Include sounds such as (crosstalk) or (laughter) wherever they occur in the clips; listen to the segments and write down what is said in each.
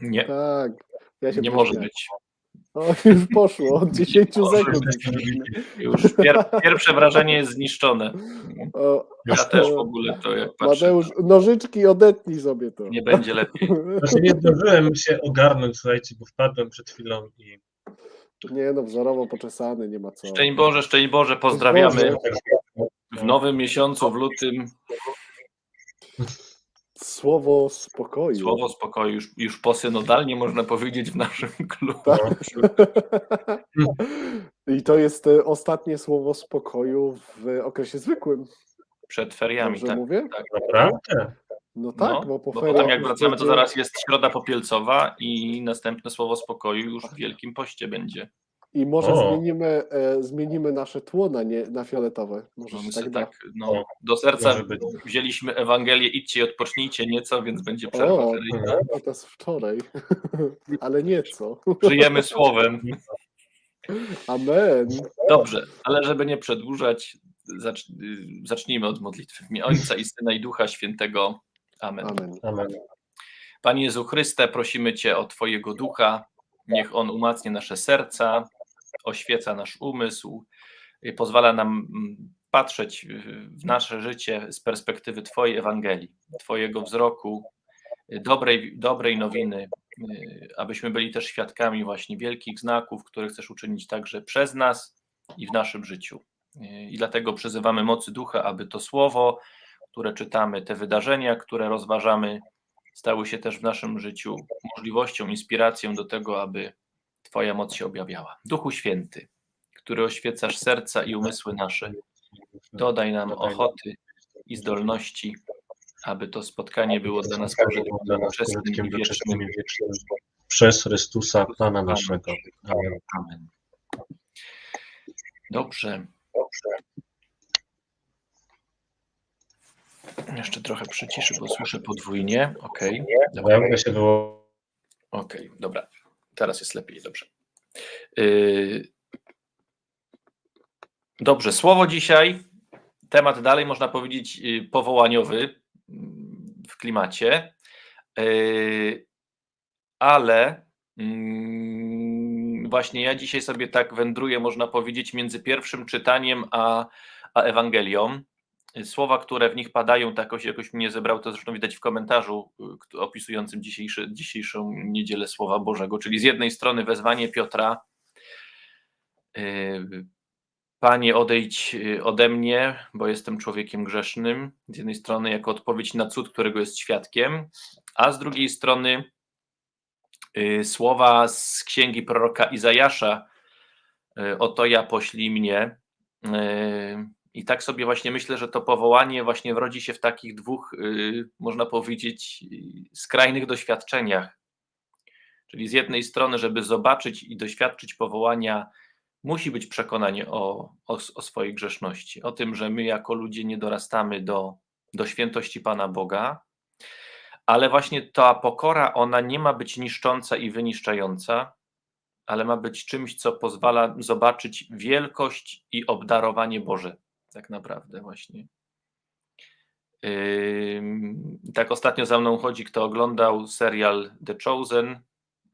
Nie, Tak. Ja się nie może być. O, już poszło od (laughs) 10 Może sekund. Już pier, pierwsze wrażenie jest zniszczone. O, Ja też w ogóle to jak patrzę, Mateusz, nożyczki odetnij sobie to. nie będzie lepiej. (laughs) Znaczy nie zdążyłem się ogarnąć, słuchajcie, bo wpadłem przed chwilą i Nie no, wzorowo poczesany, nie ma co. Szczęść Boże, szczęść Boże, pozdrawiamy w nowym miesiącu, w lutym. (laughs) Słowo spokoju. Słowo spokoju już, już posynodalnie można powiedzieć w naszym (laughs) klubie. Tak. I to jest e, ostatnie słowo spokoju w okresie zwykłym. Przed feriami, Dobrze tak. mówię? tak. naprawdę. No tak, No, bo po Bo feriach potem jak wracamy, to będzie- zaraz jest środa popielcowa i następne słowo spokoju już w Wielkim Poście będzie. I może O. zmienimy, e, zmienimy nasze tło na, nie, na fioletowe. Może No, się my tak da. tak, no, do serca może być. wzięliśmy Ewangelię, idźcie i odpocznijcie nieco, więc będzie przerwa O, feryjna. no to jest wczoraj. (laughs) Ale nieco. Żyjemy (laughs) słowem. Amen. Dobrze, ale żeby nie przedłużać, zacz, y, zacznijmy od modlitwy. W imię Ojca i Syna i Ducha Świętego. Amen. Amen. Amen. Panie Jezu Chryste, prosimy Cię o Twojego Ducha. Niech On umacnia nasze serca, oświeca nasz umysł, y, pozwala nam mm, patrzeć w nasze życie z perspektywy Twojej Ewangelii, Twojego wzroku, y, dobrej, dobrej nowiny, y, abyśmy byli też świadkami właśnie wielkich znaków, które chcesz uczynić także przez nas i w naszym życiu. I dlatego przyzywamy mocy Ducha, aby to słowo, które czytamy, te wydarzenia, które rozważamy, stały się też w naszym życiu możliwością, inspiracją do tego, aby Twoja moc się objawiała. Duchu Święty, który oświecasz serca i umysły nasze, dodaj nam ochoty i zdolności, aby to spotkanie było dla nas pożytkiem doczesnym i wiecznym. przez Chrystusa Pana naszego. Amen. Amen. Dobrze. Jeszcze trochę przyciszę, bo słyszę podwójnie. Okej. Dobra. Dobra, się było. Okej, dobra. Teraz jest lepiej, dobrze. Yy, Dobrze, słowo dzisiaj. Temat dalej można powiedzieć yy, powołaniowy mm, w klimacie. Yy, Ale mm, właśnie ja dzisiaj sobie tak wędruję, można powiedzieć, między pierwszym czytaniem a, a Ewangelią. Słowa, które w nich padają, tak jakoś, jakoś mnie zebrał, to zresztą widać w komentarzu y, opisującym dzisiejszą niedzielę Słowa Bożego, czyli z jednej strony wezwanie Piotra, y, Panie, odejdź y, ode mnie, bo jestem człowiekiem grzesznym. Z jednej strony, jako odpowiedź na cud, którego jest świadkiem, a z drugiej strony, słowa z księgi proroka Izajasza: Oto ja poślij mnie. I tak sobie właśnie myślę, że to powołanie właśnie rodzi się w takich dwóch, y, można powiedzieć, y, skrajnych doświadczeniach. Czyli z jednej strony, żeby zobaczyć i doświadczyć powołania, musi być przekonanie o, o, o swojej grzeszności, o tym, że my jako ludzie nie dorastamy do, do świętości Pana Boga, ale właśnie ta pokora, ona nie ma być niszcząca i wyniszczająca, ale ma być czymś, co pozwala zobaczyć wielkość i obdarowanie Boże, tak naprawdę właśnie. Ym, Tak ostatnio za mną chodzi, kto oglądał serial The Chosen,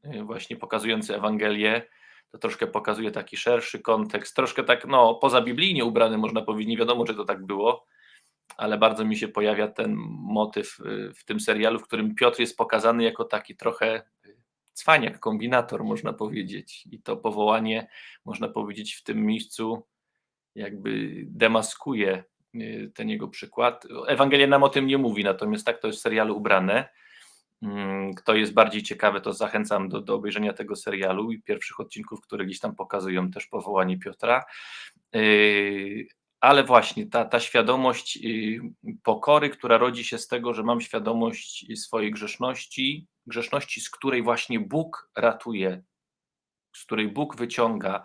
y, właśnie pokazujący Ewangelię, to troszkę pokazuje taki szerszy kontekst, troszkę tak, no, pozabiblijnie ubrany można powiedzieć, nie wiadomo, czy to tak było, ale bardzo mi się pojawia ten motyw y, w tym serialu, w którym Piotr jest pokazany jako taki trochę y, cwaniak, kombinator, można powiedzieć. I to powołanie, można powiedzieć, w tym miejscu jakby demaskuje y, ten jego przykład. Ewangelia nam o tym nie mówi, natomiast tak to jest w serialu ubrane. Mm, Kto jest bardziej ciekawy, to zachęcam do, do obejrzenia tego serialu i pierwszych odcinków, które gdzieś tam pokazują też powołanie Piotra. Yy, Ale właśnie ta, ta świadomość yy, pokory, która rodzi się z tego, że mam świadomość swojej grzeszności, grzeszności, z której właśnie Bóg ratuje, z której Bóg wyciąga,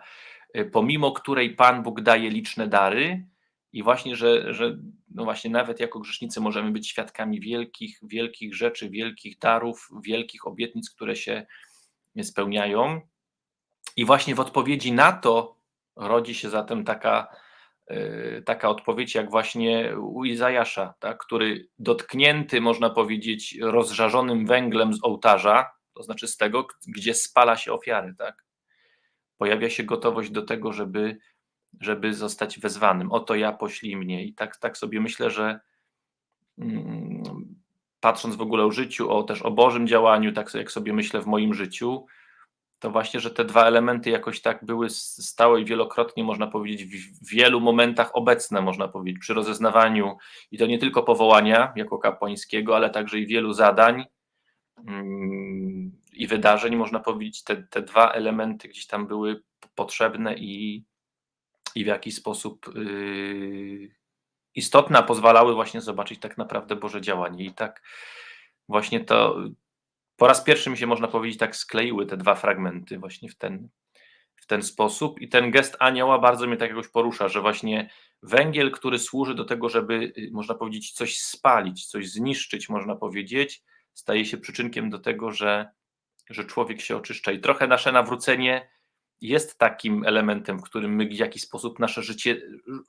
pomimo której Pan Bóg daje liczne dary, i właśnie, że, że no właśnie nawet jako grzesznicy możemy być świadkami wielkich, wielkich rzeczy, wielkich darów, wielkich obietnic, które się spełniają. I właśnie w odpowiedzi na to rodzi się zatem taka, yy, taka odpowiedź, jak właśnie u Izajasza, tak, który dotknięty, można powiedzieć, rozżarzonym węglem z ołtarza, to znaczy z tego, gdzie spala się ofiary, tak? Pojawia się gotowość do tego, żeby, żeby zostać wezwanym. Oto ja poślij mnie. I tak, tak sobie myślę, że mm, patrząc w ogóle o życiu, o też o Bożym działaniu, tak jak sobie myślę w moim życiu, to właśnie, że te dwa elementy jakoś tak były stałe i wielokrotnie, można powiedzieć, w w wielu momentach obecne, można powiedzieć, przy rozeznawaniu i to nie tylko powołania jako kapłańskiego, ale także i wielu zadań mm, i wydarzeń, można powiedzieć, te, te dwa elementy gdzieś tam były potrzebne i, i w jakiś sposób yy, istotne, a pozwalały właśnie zobaczyć tak naprawdę Boże działanie. I tak właśnie to po raz pierwszy mi się można powiedzieć tak skleiły te dwa fragmenty właśnie w ten, w ten sposób i ten gest anioła bardzo mnie tak jakoś porusza, że właśnie węgiel, który służy do tego, żeby y, można powiedzieć coś spalić, coś zniszczyć, można powiedzieć, staje się przyczynkiem do tego, że, że człowiek się oczyszcza i trochę nasze nawrócenie jest takim elementem, w którym my w jakiś sposób nasze życie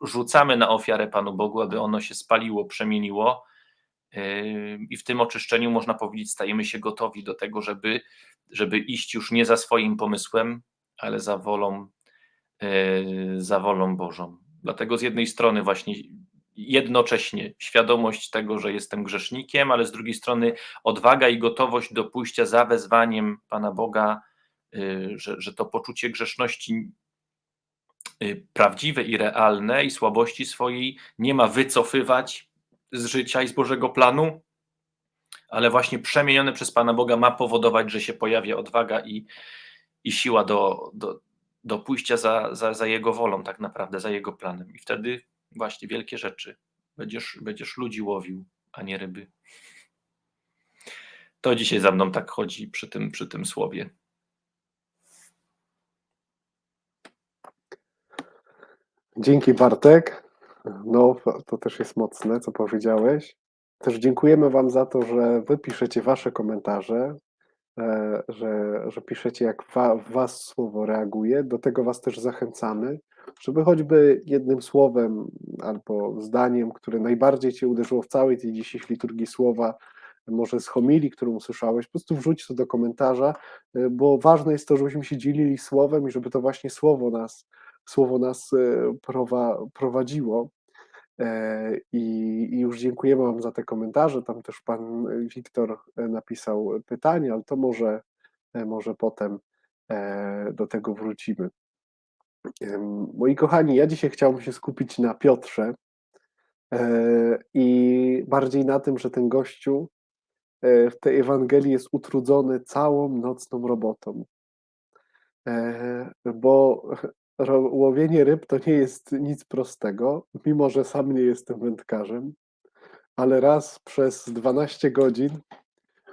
rzucamy na ofiarę Panu Bogu, aby ono się spaliło, przemieniło. Yy, I w tym oczyszczeniu można powiedzieć, stajemy się gotowi do tego, żeby, żeby iść już nie za swoim pomysłem, ale za wolą, yy, za wolą Bożą. Dlatego z jednej strony właśnie jednocześnie świadomość tego, że jestem grzesznikiem, ale z drugiej strony odwaga i gotowość do pójścia za wezwaniem Pana Boga, yy, że, że to poczucie grzeszności yy, prawdziwe i realne i słabości swojej nie ma wycofywać z życia i z Bożego planu, ale właśnie przemienione przez Pana Boga ma powodować, że się pojawia odwaga i, i siła do, do, do pójścia za, za, za Jego wolą, tak naprawdę, za Jego planem. I wtedy właśnie wielkie rzeczy. Będziesz, będziesz ludzi łowił, a nie ryby. To dzisiaj za mną tak chodzi przy tym, przy tym słowie. Dzięki Bartek. No, to też jest mocne, co powiedziałeś. Też dziękujemy Wam za to, że Wy piszecie Wasze komentarze, że, że piszecie, jak wa, Was słowo reaguje. Do tego Was też zachęcamy, żeby choćby jednym słowem albo zdaniem, które najbardziej Cię uderzyło w całej tej dzisiejszej liturgii słowa, może z homilii, którą usłyszałeś, po prostu wrzuć to do komentarza, e, bo ważne jest to, żebyśmy się dzielili słowem i żeby to właśnie słowo nas, słowo nas e, prowa, prowadziło. E, I, I już dziękujemy Wam za te komentarze. Tam też Pan Wiktor e, napisał pytanie, ale to może, e, może potem e, do tego wrócimy. Moi kochani, ja dzisiaj chciałbym się skupić na Piotrze e, i bardziej na tym, że ten gościu e, w tej Ewangelii jest utrudzony całą nocną robotą. E, Bo łowienie ryb to nie jest nic prostego, mimo że sam nie jestem wędkarzem, ale raz przez 12 godzin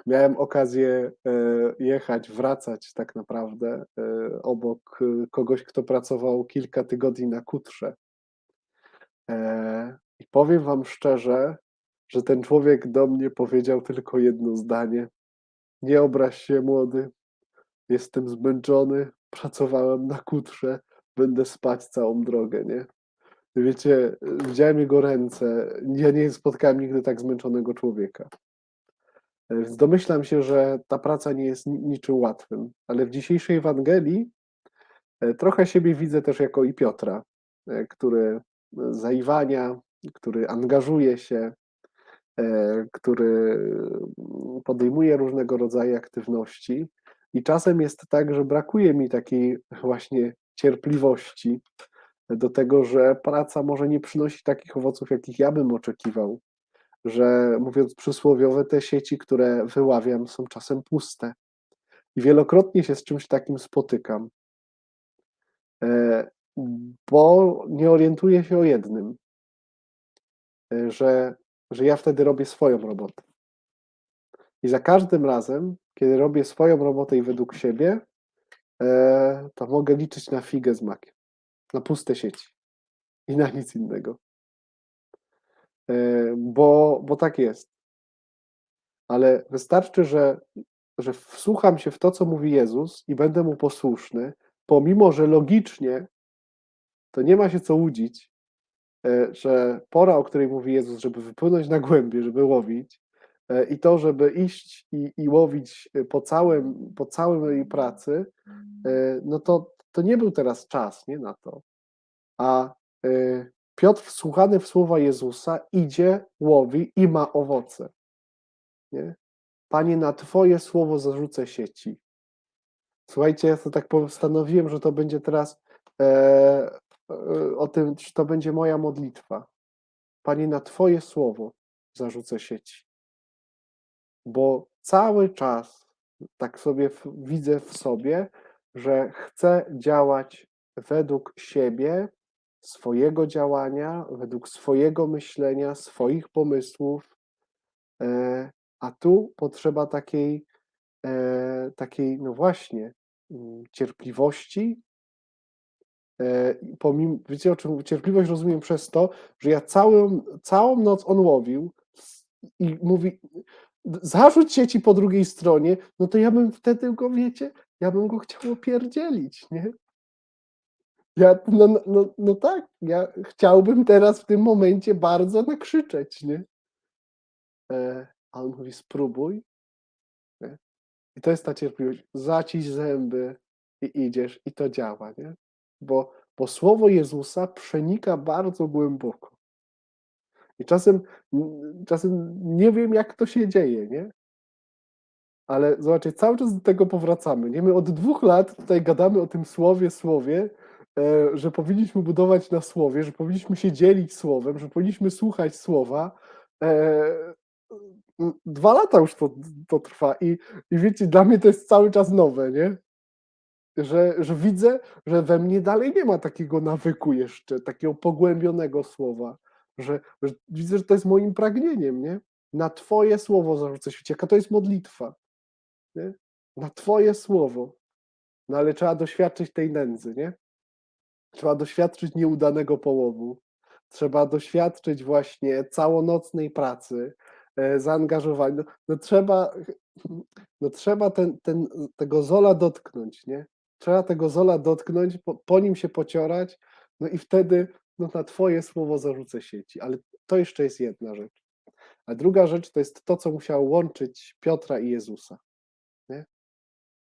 miałem okazję e, jechać, wracać tak naprawdę e, obok e, kogoś, kto pracował kilka tygodni na kutrze. I powiem Wam szczerze, że ten człowiek do mnie powiedział tylko jedno zdanie: Nie obraź się, młody, jestem zmęczony, pracowałem na kutrze, będę spać całą drogę, nie? Wiecie, widziałem jego ręce. Ja nie spotkałem nigdy tak zmęczonego człowieka. E, Więc domyślam się, że ta praca nie jest ni- niczym łatwym, ale w dzisiejszej Ewangelii e, trochę siebie widzę też jako i Piotra, e, który zaiwania, który angażuje się, który mm, podejmuje różnego rodzaju aktywności. I czasem jest tak, że brakuje mi takiej właśnie cierpliwości do tego, że praca może nie przynosi takich owoców, jakich ja bym oczekiwał, że mówiąc przysłowiowe, te sieci, które wyławiam, są czasem puste. I wielokrotnie się z czymś takim spotykam, e, bo nie orientuję się o jednym, e, że, że ja wtedy robię swoją robotę. I za każdym razem, kiedy robię swoją robotę i według siebie, to mogę liczyć na figę z makiem, na puste sieci i na nic innego. E, Bo, bo tak jest. Ale wystarczy, że, że wsłucham się w to, co mówi Jezus i będę mu posłuszny, pomimo że logicznie to nie ma się co łudzić, e, że pora, o której mówi Jezus, żeby wypłynąć na głębie, żeby łowić, E, I to, żeby iść i, i łowić e, po, całym, po całej pracy, e, no to, to nie był teraz czas nie, na to. A e, Piotr, wsłuchany w słowa Jezusa, idzie, łowi i ma owoce. Nie? Panie, na Twoje słowo zarzucę sieci. Słuchajcie, ja to tak postanowiłem, że to będzie teraz e, e, o tym, czy to będzie moja modlitwa. Panie, na Twoje słowo zarzucę sieci. Bo cały czas tak sobie w, widzę w sobie, że chcę działać według siebie, swojego działania, według swojego myślenia, swoich pomysłów. E, a tu potrzeba takiej, e, takiej, no właśnie, mm, cierpliwości. E, pomimo, wiecie o czym cierpliwość rozumiem przez to, że ja całą, całą noc on łowił i mówi, zarzuć sieci po drugiej stronie, no to ja bym wtedy go, wiecie, ja bym go chciał opierdzielić, nie? Ja, no, no, no, no tak, ja chciałbym teraz w tym momencie bardzo nakrzyczeć, nie? E, a on mówi, spróbuj. Nie? I to jest ta cierpliwość. Zaciś zęby i idziesz i to działa, nie? Bo, bo słowo Jezusa przenika bardzo głęboko. I czasem, czasem nie wiem, jak to się dzieje, nie? Ale zobaczcie, cały czas do tego powracamy. Nie? My od dwóch lat tutaj gadamy o tym słowie, słowie, e, że powinniśmy budować na słowie, że powinniśmy się dzielić słowem, że powinniśmy słuchać słowa. E, dwa lata już to, to trwa i, i wiecie, dla mnie to jest cały czas nowe, nie? Że, że widzę, że we mnie dalej nie ma takiego nawyku jeszcze, takiego pogłębionego słowa, że, że widzę, że to jest moim pragnieniem, nie? Na Twoje słowo zarzucę świecie. Jaka to jest modlitwa? Nie? Na Twoje słowo. No ale trzeba doświadczyć tej nędzy, nie? Trzeba doświadczyć nieudanego połowu. Trzeba doświadczyć właśnie całonocnej pracy, e, zaangażowania. No, no trzeba, (laughs) no trzeba ten, ten, tego zola dotknąć, nie? Trzeba tego zola dotknąć, po, po nim się pociorać, no i wtedy no, na Twoje słowo zarzucę sieci. Ale to jeszcze jest jedna rzecz. A druga rzecz to jest to, co musiało łączyć Piotra i Jezusa. Nie?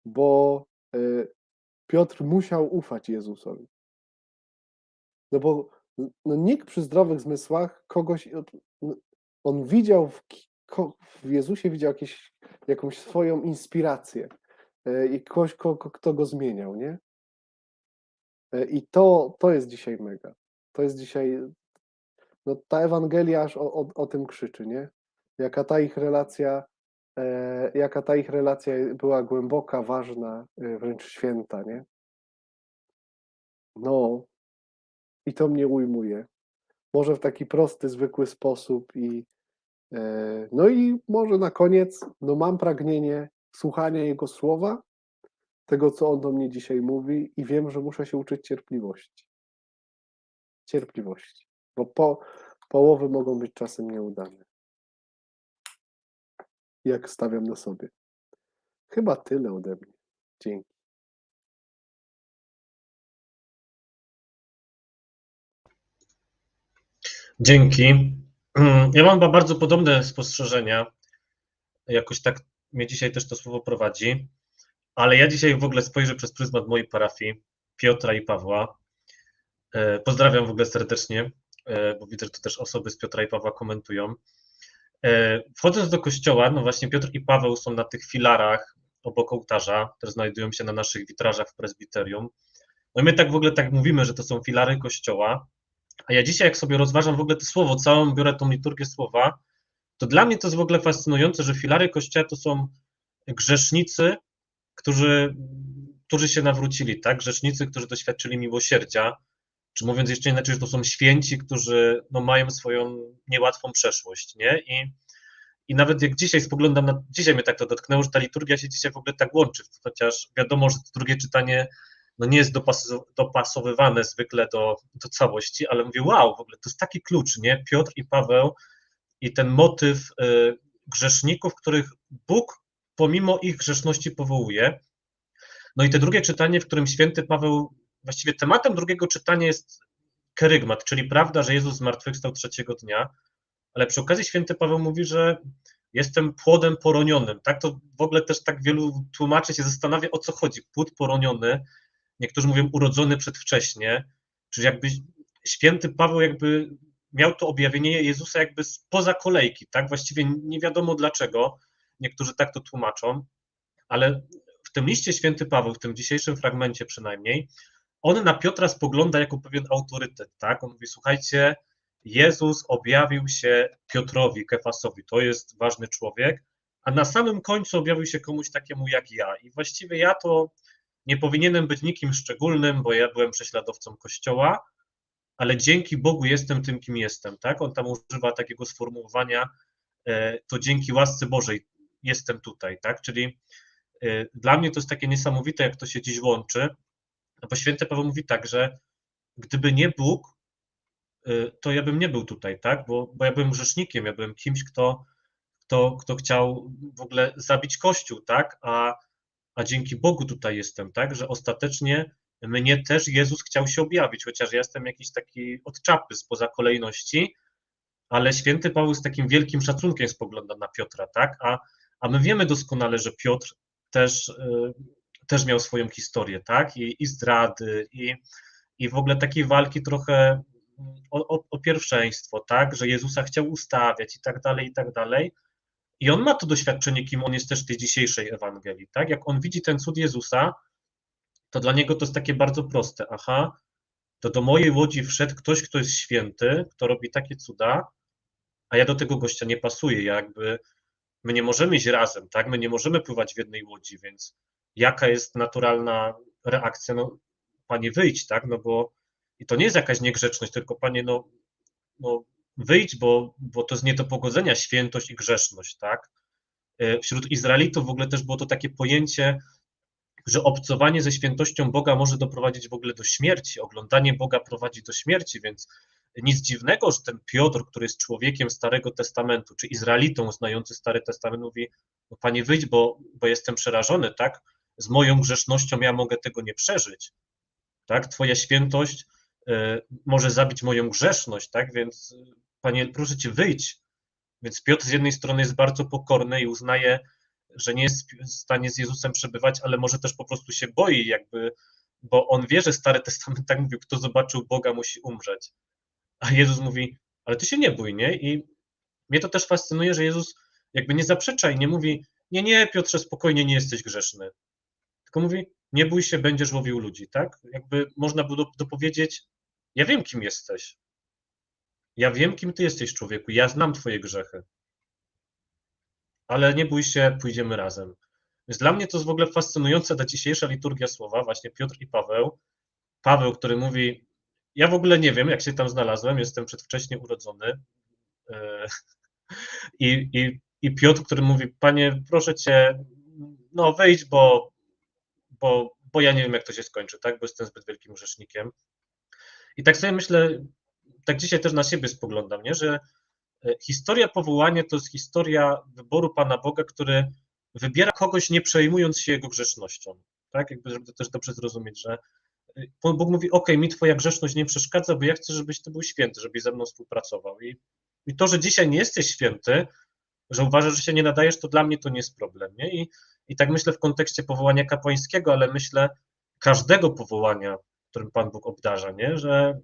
Bo y, Piotr musiał ufać Jezusowi. No bo no, nikt przy zdrowych zmysłach kogoś. od- no, On widział w, w Jezusie widział jakieś, jakąś swoją inspirację y, i kogoś, ko, ko, kto go zmieniał, nie? Y, I to, to jest dzisiaj mega. To jest dzisiaj. No, ta Ewangelia aż o, o, o tym krzyczy, nie? Jaka ta ich relacja, e, jaka ta ich relacja była głęboka, ważna, e, wręcz święta, nie? No, i to mnie ujmuje. Może w taki prosty, zwykły sposób i e, no i może na koniec, no mam pragnienie słuchania Jego słowa, tego, co On do mnie dzisiaj mówi i wiem, że muszę się uczyć cierpliwości. Cierpliwości, bo po, połowy mogą być czasem nieudane. Jak stawiam na sobie. Chyba tyle ode mnie. Dzięki. Dzięki. (clears throat) Ja mam bardzo podobne spostrzeżenia. Jakoś tak mnie dzisiaj też to słowo prowadzi. Ale ja dzisiaj w ogóle spojrzę przez pryzmat mojej parafii, Piotra i Pawła. E, Pozdrawiam w ogóle serdecznie, e, bo widzę, że to też osoby z Piotra i Pawła komentują. E, Wchodząc do kościoła, no właśnie Piotr i Paweł są na tych filarach obok ołtarza, które znajdują się na naszych witrażach w prezbiterium. No i my tak w ogóle tak mówimy, że to są filary kościoła, a ja dzisiaj, jak sobie rozważam w ogóle to słowo, całą biorę tą liturgię słowa, to dla mnie to jest w ogóle fascynujące, że filary kościoła to są grzesznicy, którzy, którzy się nawrócili, tak? Grzesznicy, którzy doświadczyli miłosierdzia, czy mówiąc jeszcze inaczej, że to są święci, którzy no, mają swoją niełatwą przeszłość, nie? I, I nawet jak dzisiaj spoglądam na, dzisiaj mnie tak to dotknęło, że ta liturgia się dzisiaj w ogóle tak łączy, chociaż wiadomo, że to drugie czytanie no nie jest dopas- dopasowywane zwykle do, do całości, ale mówię, wow, w ogóle to jest taki klucz, nie? Piotr i Paweł i ten motyw y, grzeszników, których Bóg pomimo ich grzeszności powołuje. No i te drugie czytanie, w którym święty Paweł, właściwie tematem drugiego czytania jest kerygmat, czyli prawda, że Jezus zmartwychwstał trzeciego dnia, ale przy okazji święty Paweł mówi, że jestem płodem poronionym. Tak to w ogóle też tak wielu tłumaczy się zastanawia, o co chodzi. Płód poroniony, niektórzy mówią urodzony przedwcześnie, czyli jakby święty Paweł jakby miał to objawienie Jezusa jakby spoza kolejki, tak? Właściwie nie wiadomo dlaczego, niektórzy tak to tłumaczą, ale w tym liście święty Paweł, w tym dzisiejszym fragmencie przynajmniej, on na Piotra spogląda jako pewien autorytet, tak? On mówi, słuchajcie, Jezus objawił się Piotrowi, Kefasowi, to jest ważny człowiek, a na samym końcu objawił się komuś takiemu jak ja. I właściwie ja to nie powinienem być nikim szczególnym, bo ja byłem prześladowcą Kościoła, ale dzięki Bogu jestem tym, kim jestem, tak? On tam używa takiego sformułowania, e, to dzięki łasce Bożej jestem tutaj, tak? Czyli e, dla mnie to jest takie niesamowite, jak to się dziś łączy, no bo święty Paweł mówi tak, że gdyby nie Bóg, y, to ja bym nie był tutaj, tak? Bo, bo ja byłem grzesznikiem, ja byłem kimś, kto, kto, kto chciał w ogóle zabić Kościół, tak? A, a dzięki Bogu tutaj jestem, tak? Że ostatecznie mnie też Jezus chciał się objawić, chociaż ja jestem jakiś taki od czapy spoza kolejności, ale święty Paweł z takim wielkim szacunkiem spogląda na Piotra, tak? A, a my wiemy doskonale, że Piotr też, y, też miał swoją historię, tak? I, i zdrady, i, i w ogóle takiej walki trochę o, o, o pierwszeństwo, tak? Że Jezusa chciał ustawiać i tak dalej, i tak dalej. I on ma to doświadczenie, kim on jest też w tej dzisiejszej Ewangelii, tak? Jak on widzi ten cud Jezusa, to dla niego to jest takie bardzo proste. Aha, to do mojej łodzi wszedł ktoś, kto jest święty, kto robi takie cuda, a ja do tego gościa nie pasuję. Ja jakby my nie możemy iść razem, tak? My nie możemy pływać w jednej łodzi, więc jaka jest naturalna reakcja? No, panie, wyjdź, tak? No bo i to nie jest jakaś niegrzeczność, tylko panie, no, no wyjdź, bo, bo to jest nie do pogodzenia świętość i grzeszność, tak? E, Wśród Izraelitów w ogóle też było to takie pojęcie, że obcowanie ze świętością Boga może doprowadzić w ogóle do śmierci, oglądanie Boga prowadzi do śmierci, więc nic dziwnego, że ten Piotr, który jest człowiekiem Starego Testamentu, czy Izraelitą znający Stary Testament, mówi, no panie wyjdź, bo, bo jestem przerażony, tak? Z moją grzesznością ja mogę tego nie przeżyć, tak? Twoja świętość y, może zabić moją grzeszność, tak? Więc panie, proszę cię, wyjdź. Więc Piotr z jednej strony jest bardzo pokorny i uznaje, że nie jest w stanie z Jezusem przebywać, ale może też po prostu się boi, jakby, bo on wie, że Stary Testament tak mówił, kto zobaczył Boga musi umrzeć. A Jezus mówi, ale ty się nie bój, nie? I mnie to też fascynuje, że Jezus jakby nie zaprzecza i nie mówi, nie, nie, Piotrze, spokojnie, nie jesteś grzeszny. Tylko mówi, nie bój się, będziesz łowił ludzi, tak? Jakby można było dopowiedzieć, ja wiem, kim jesteś. Ja wiem, kim ty jesteś, człowieku, ja znam twoje grzechy. Ale nie bój się, pójdziemy razem. Więc dla mnie to jest w ogóle fascynujące ta dzisiejsza liturgia słowa, właśnie Piotr i Paweł. Paweł, który mówi, ja w ogóle nie wiem, jak się tam znalazłem, jestem przedwcześnie urodzony. E, (laughs) I, i, i Piotr, który mówi, panie, proszę cię, no wejdź, bo, bo, bo ja nie wiem, jak to się skończy, tak, bo jestem zbyt wielkim grzesznikiem. I tak sobie myślę, tak dzisiaj też na siebie spoglądam, nie, że e, historia powołania to jest historia wyboru Pana Boga, który wybiera kogoś nie przejmując się jego grzesznością, tak, jakby, żeby to też dobrze zrozumieć, że Bóg mówi, ok, mi twoja grzeszność nie przeszkadza, bo ja chcę, żebyś ty był święty, żebyś ze mną współpracował. I, I to, że dzisiaj nie jesteś święty, że uważasz, że się nie nadajesz, to dla mnie to nie jest problem. Nie? I, I tak myślę w kontekście powołania kapłańskiego, ale myślę każdego powołania, którym Pan Bóg obdarza, nie? że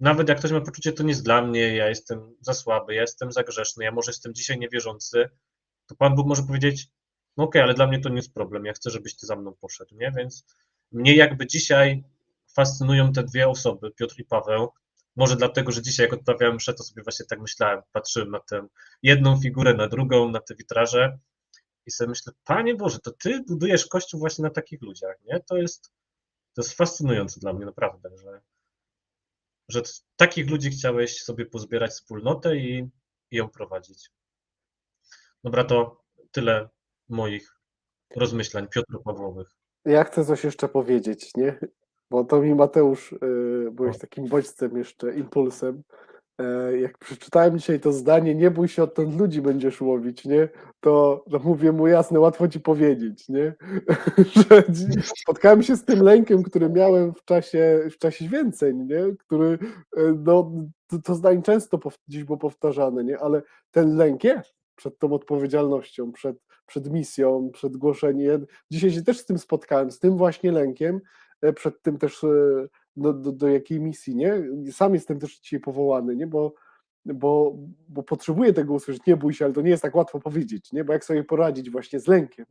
nawet jak ktoś ma poczucie, to nie jest dla mnie, ja jestem za słaby, ja jestem za grzeszny, ja może jestem dzisiaj niewierzący, to Pan Bóg może powiedzieć, no okej, okay, ale dla mnie to nie jest problem, ja chcę, żebyś ty za mną poszedł, nie? Więc mnie jakby dzisiaj fascynują te dwie osoby, Piotr i Paweł. Może dlatego, że dzisiaj jak odprawiałem mszę, to sobie właśnie tak myślałem, patrzyłem na tę jedną figurę, na drugą, na te witraże i sobie myślę, Panie Boże, to Ty budujesz Kościół właśnie na takich ludziach, nie? To jest, to jest fascynujące dla mnie naprawdę, że, że takich ludzi chciałeś sobie pozbierać wspólnotę i, i ją prowadzić. Dobra, to tyle moich rozmyślań Piotru Pawłowych. Ja chcę coś jeszcze powiedzieć, nie? Bo to mi Mateusz, y, byłeś takim bodźcem jeszcze, impulsem. E, jak przeczytałem dzisiaj to zdanie, nie bój się odtąd ludzi będziesz łowić, nie? To, to mówię mu jasne, łatwo ci powiedzieć, nie? (laughs) Że spotkałem się z tym lękiem, który miałem w czasie, w czasie święceń, nie? Który, no, to, to zdanie często dziś było powtarzane, nie? Ale ten lęk jest, przed tą odpowiedzialnością, przed, przed misją, przed głoszeniem. Dzisiaj się też z tym spotkałem, z tym właśnie lękiem, e, przed tym też e, do, do, do jakiej misji, nie? Sam jestem też dzisiaj powołany, nie? Bo, bo, bo potrzebuję tego usłyszeć, nie bój się, ale to nie jest tak łatwo powiedzieć, nie? Bo jak sobie poradzić właśnie z lękiem,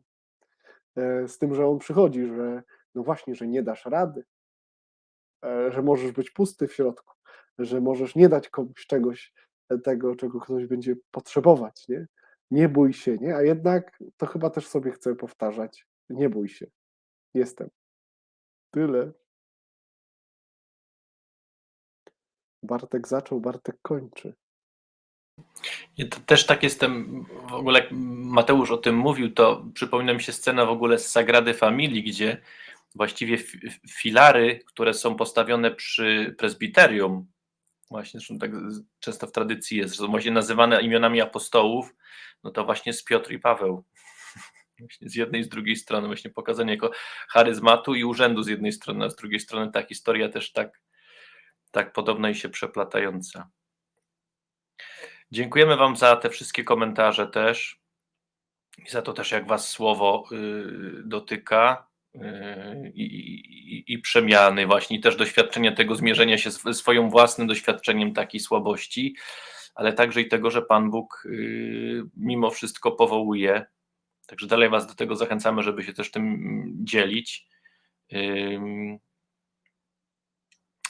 e, z tym, że on przychodzi, że no właśnie, że nie dasz rady, e, że możesz być pusty w środku, że możesz nie dać komuś czegoś, e, tego, czego ktoś będzie potrzebować, nie? Nie bój się, nie? A jednak to chyba też sobie chcę powtarzać. Nie bój się. Jestem. Tyle. Bartek zaczął, Bartek kończy. Ja też tak jestem, w ogóle jak Mateusz o tym mówił, to przypomina mi się scena w ogóle z Sagrady Familii, gdzie właściwie fi- filary, które są postawione przy prezbiterium, właśnie zresztą tak z- często w tradycji jest, są właśnie nazywane imionami apostołów, no to właśnie jest Piotr i Paweł. (laughs) Właśnie z jednej i z drugiej strony, właśnie pokazanie jako charyzmatu i urzędu z jednej strony, a z drugiej strony ta historia też tak, tak podobna i się przeplatająca. Dziękujemy Wam za te wszystkie komentarze też i za to też, jak Was słowo y, dotyka y, i, i, i przemiany, właśnie też doświadczenia tego zmierzenia się z swoim własnym doświadczeniem takiej słabości, ale także i tego, że Pan Bóg y, mimo wszystko powołuje. Także dalej Was do tego zachęcamy, żeby się też tym dzielić. Ym,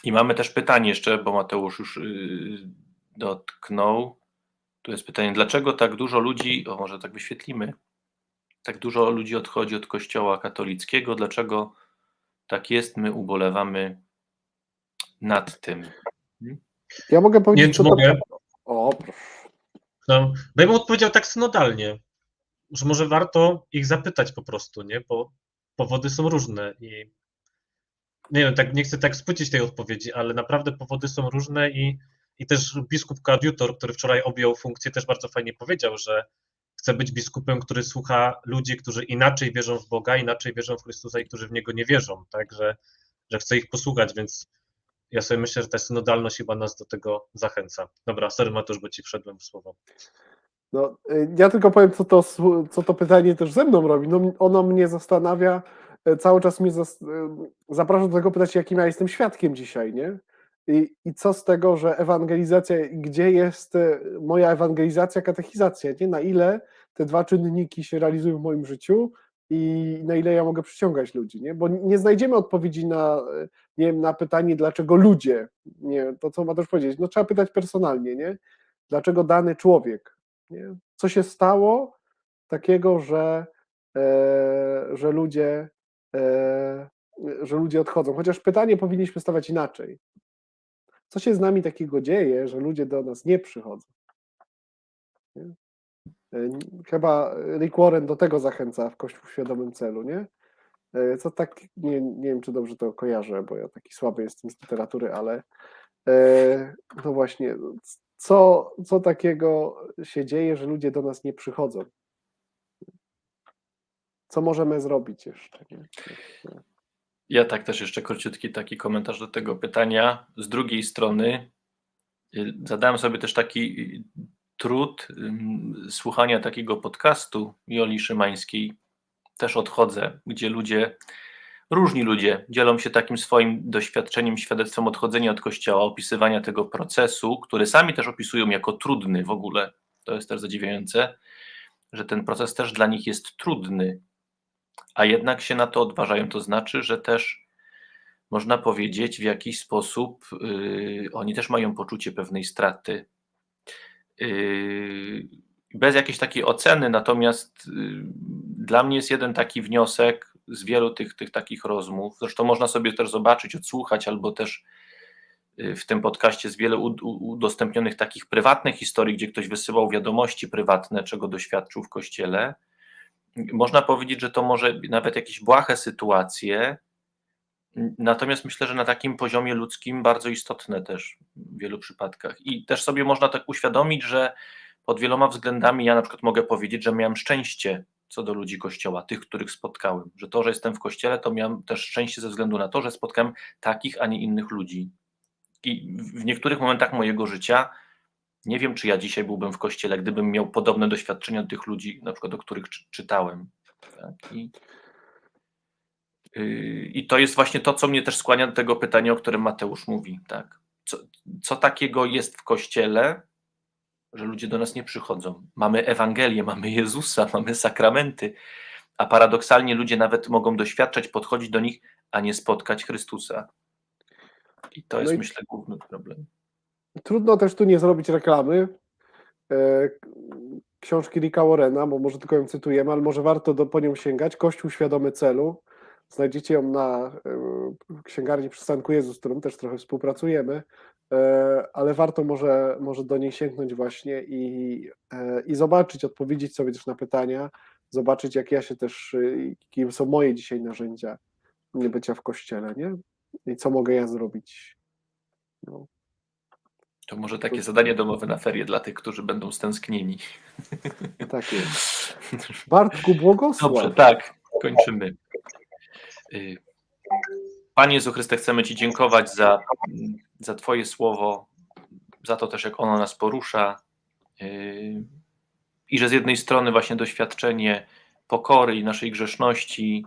I mamy też pytanie jeszcze, bo Mateusz już y, dotknął. Tu jest pytanie, dlaczego tak dużo ludzi, o może tak wyświetlimy, tak dużo ludzi odchodzi od kościoła katolickiego, dlaczego tak jest, my ubolewamy nad tym. Ja mogę Nie powiedzieć, czy co to... mogę. O, proszę. No, bo ja bym odpowiedział tak synodalnie, że może warto ich zapytać po prostu, nie? Bo powody są różne i nie wiem, tak nie chcę tak spłycić tej odpowiedzi, ale naprawdę powody są różne i, i też biskup Koadjutor, który wczoraj objął funkcję, też bardzo fajnie powiedział, że chce być biskupem, który słucha ludzi, którzy inaczej wierzą w Boga, inaczej wierzą w Chrystusa i którzy w Niego nie wierzą, tak, że, chce ich posłuchać, więc ja sobie myślę, że ta synodalność chyba nas do tego zachęca. Dobra, sorry Matusz, bo Ci wszedłem w słowo. No, y, ja tylko powiem, co to, co to pytanie też ze mną robi. No, ono mnie zastanawia, cały czas mnie zas, y, zaprasza do tego pytać, jakim ja jestem świadkiem dzisiaj, nie? I, I co z tego, że ewangelizacja, gdzie jest y, moja ewangelizacja, katechizacja, nie? Na ile te dwa czynniki się realizują w moim życiu i na ile ja mogę przyciągać ludzi, nie? Bo nie znajdziemy odpowiedzi na, nie wiem, na pytanie, dlaczego ludzie, nie, to co ma też powiedzieć, no trzeba pytać personalnie, nie? Dlaczego dany człowiek, nie? Co się stało takiego, że, e, że, ludzie, e, że ludzie odchodzą? Chociaż pytanie powinniśmy stawiać inaczej. Co się z nami takiego dzieje, że ludzie do nas nie przychodzą? Nie? E, Chyba Rick Warren do tego zachęca w Kościół w świadomym celu, nie? E, Co tak, nie, nie wiem, czy dobrze to kojarzę, bo ja taki słaby jestem z literatury, ale e, no właśnie, co, co takiego się dzieje, że ludzie do nas nie przychodzą? Co możemy zrobić jeszcze? Nie? Ja tak też jeszcze króciutki taki komentarz do tego pytania. Z drugiej strony y, zadałem sobie też taki y, trud słuchania takiego podcastu Joli Szymańskiej. Też odchodzę, gdzie ludzie, różni ludzie dzielą się takim swoim doświadczeniem, świadectwem odchodzenia od kościoła, opisywania tego procesu, który sami też opisują jako trudny w ogóle. To jest też zadziwiające, że ten proces też dla nich jest trudny, a jednak się na to odważają. To znaczy, że też można powiedzieć, w jakiś sposób yy, oni też mają poczucie pewnej straty. Yy, bez jakiejś takiej oceny, natomiast yy, dla mnie jest jeden taki wniosek z wielu tych, tych takich rozmów. Zresztą można sobie też zobaczyć, odsłuchać, albo też yy, w tym podcaście jest wiele udostępnionych takich prywatnych historii, gdzie ktoś wysyłał wiadomości prywatne, czego doświadczył w kościele można powiedzieć, że to może nawet jakieś błahe sytuacje, natomiast myślę, że na takim poziomie ludzkim bardzo istotne też w wielu przypadkach. I też sobie można tak uświadomić, że pod wieloma względami ja na przykład mogę powiedzieć, że miałem szczęście co do ludzi Kościoła, tych, których spotkałem, że to, że jestem w Kościele, to miałem też szczęście ze względu na to, że spotkałem takich, a nie innych ludzi. I w niektórych momentach mojego życia Nie wiem, czy ja dzisiaj byłbym w kościele, gdybym miał podobne doświadczenia do tych ludzi, na przykład o których czy, czytałem. Tak? I, yy, I to jest właśnie to, co mnie też skłania do tego pytania, o którym Mateusz mówi. Tak? Co, co takiego jest w kościele, że ludzie do nas nie przychodzą? Mamy Ewangelię, mamy Jezusa, (laughs) mamy sakramenty, a paradoksalnie ludzie nawet mogą doświadczać, podchodzić do nich, a nie spotkać Chrystusa. I to No jest, i- myślę, główny problem. Trudno też tu nie zrobić reklamy. e, Książki Ricka Warrena, bo może tylko ją cytujemy, ale może warto do, po nią sięgać. Kościół świadomy celu. Znajdziecie ją na e, księgarni Przystanku Jezus, z którą też trochę współpracujemy, e, ale warto może, może do niej sięgnąć właśnie i, i zobaczyć, odpowiedzieć sobie też na pytania, zobaczyć jak ja się też, kim są moje dzisiaj narzędzia bycia w kościele, nie? I co mogę ja zrobić. No. To może takie zadanie domowe na ferie dla tych, którzy będą stęsknieni. (laughs) Tak jest. (laughs) Bartku, błogosław. Dobrze, tak, kończymy. Y, Panie Jezu Chryste, chcemy Ci dziękować za, za Twoje słowo, za to też, jak ono nas porusza. y, I że z jednej strony właśnie doświadczenie pokory i naszej grzeszności,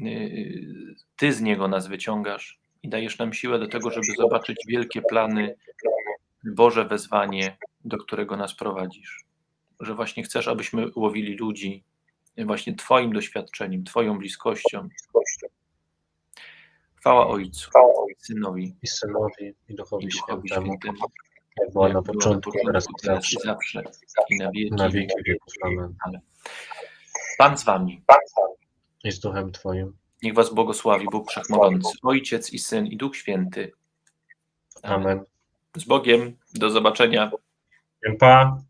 y, Ty z niego nas wyciągasz i dajesz nam siłę do tego, żeby zobaczyć wielkie plany, Boże wezwanie, do którego nas prowadzisz. Że właśnie chcesz, abyśmy łowili ludzi właśnie Twoim doświadczeniem, Twoją bliskością. Chwała Ojcu, Synowi I Synowi, i Duchowi i Duchowi Świętemu, Świętemu, jak była na początku, teraz i teraz i zawsze, zawsze, i na wieki, na wieki wieków. Amen. Pan z Wami. I z Duchem Twoim. Niech Was błogosławi Bóg Wszechmogący, Ojciec i Syn i Duch Święty. Amen. Z Bogiem. Do zobaczenia. Pa.